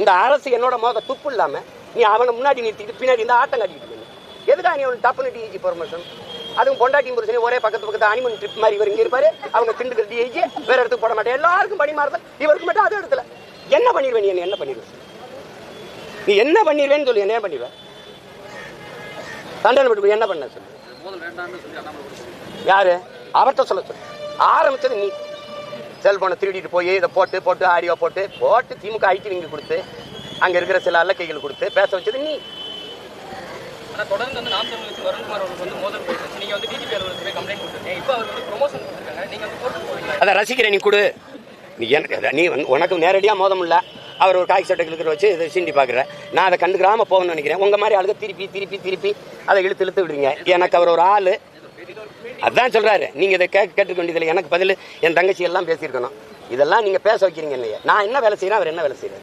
இந்த அரசு என்னோட மோத துப்பு இல்லாம நீ அவனை முன்னாடி நிறுத்திட்டு பின்னாடி இந்த ஆட்டம் காட்டிட்டு இருக்க. எதுக்கா நீ அவனுக்கு டப்புனு டிஐஜி பர்மிஷன் அதுவும் பொண்டாட்டி புருஷனே ஒரே பக்கத்து பக்கத்து அனிமன் ட்ரிப் மாதிரி இவர் இங்க இருப்பாரு. அவங்க திண்டுக்கிற டிஐஜி வேற இடத்துக்கு போட மாட்டேன். எல்லாருக்கும் பணி மாறுதல். இவருக்கு மட்டும் அதே இடத்துல என்ன பண்ணிடுவேன் நீ? என்ன பண்ணிடுவேன் நீ என்ன பண்ணிடுவேன்னு சொல்லி. என்ன பண்ணிடுவேன் தண்டனை விட்டு என்ன பண்ண சொல்லு. யாரு? அவர்கிட்ட சொல்ல சொல்லு. ஆரம்பிச்சது நீ. செல்போனை திருடிட்டு போய் இதை போட்டு போட்டு ஆடியோ போட்டு போட்டு திமுக ஐடி நீங்க கொடுத்து அங்க இருக்கிற சில அல்லக்கைகள் கொடுத்து பேச வச்சது நீ. ஆனா தொடர்ந்து வந்து நாம் தமிழ் கட்சி வருண்குமார் அவர்களுக்கு வந்து மோதல் போயிட்டு நீங்க வந்து டிஜிபி அலுவலகத்துக்கு போய் கம்ப்ளைண்ட் கொடுத்துருக்கீங்க. இப்போ அவர் வந்து ப்ரொமோஷன் கொடுத்துருக்காங்க. நீங்க வந்து கோர்ட்டு போவீங்களா அதை ரசிக்கிறேன் நீ கொடு. நீ எனக்கு நீ வந்து உனக்கு நேரடியாக மோதம் இல்லை. அவர் ஒரு காய் சட்டை இழுக்கிற வச்சு இதை சீண்டி பார்க்குற நான் அதை கண்டுக்கிறாம போகணும்னு நினைக்கிறேன். உங்கள் மாதிரி ஆளுங்க திருப்பி திருப்பி திருப்பி அதை இழுத்து இழுத்து விடுறீங்க. எனக்கு அவர் ஒரு ஆள். அதான் சொல்கிறாரு நீங்கள் இதை கேட்க கேட்டுக்க வேண்டியதில்லை எனக்கு பதில் என் தங்கச்சி எல்லாம் பேசியிருக்கணும். இதெல்லாம் நீங்கள் பேச வைக்கிறீங்க இல்லையா? நான் என்ன வேலை செய்கிறேன் அவர் என்ன வேலை செய்கிறார்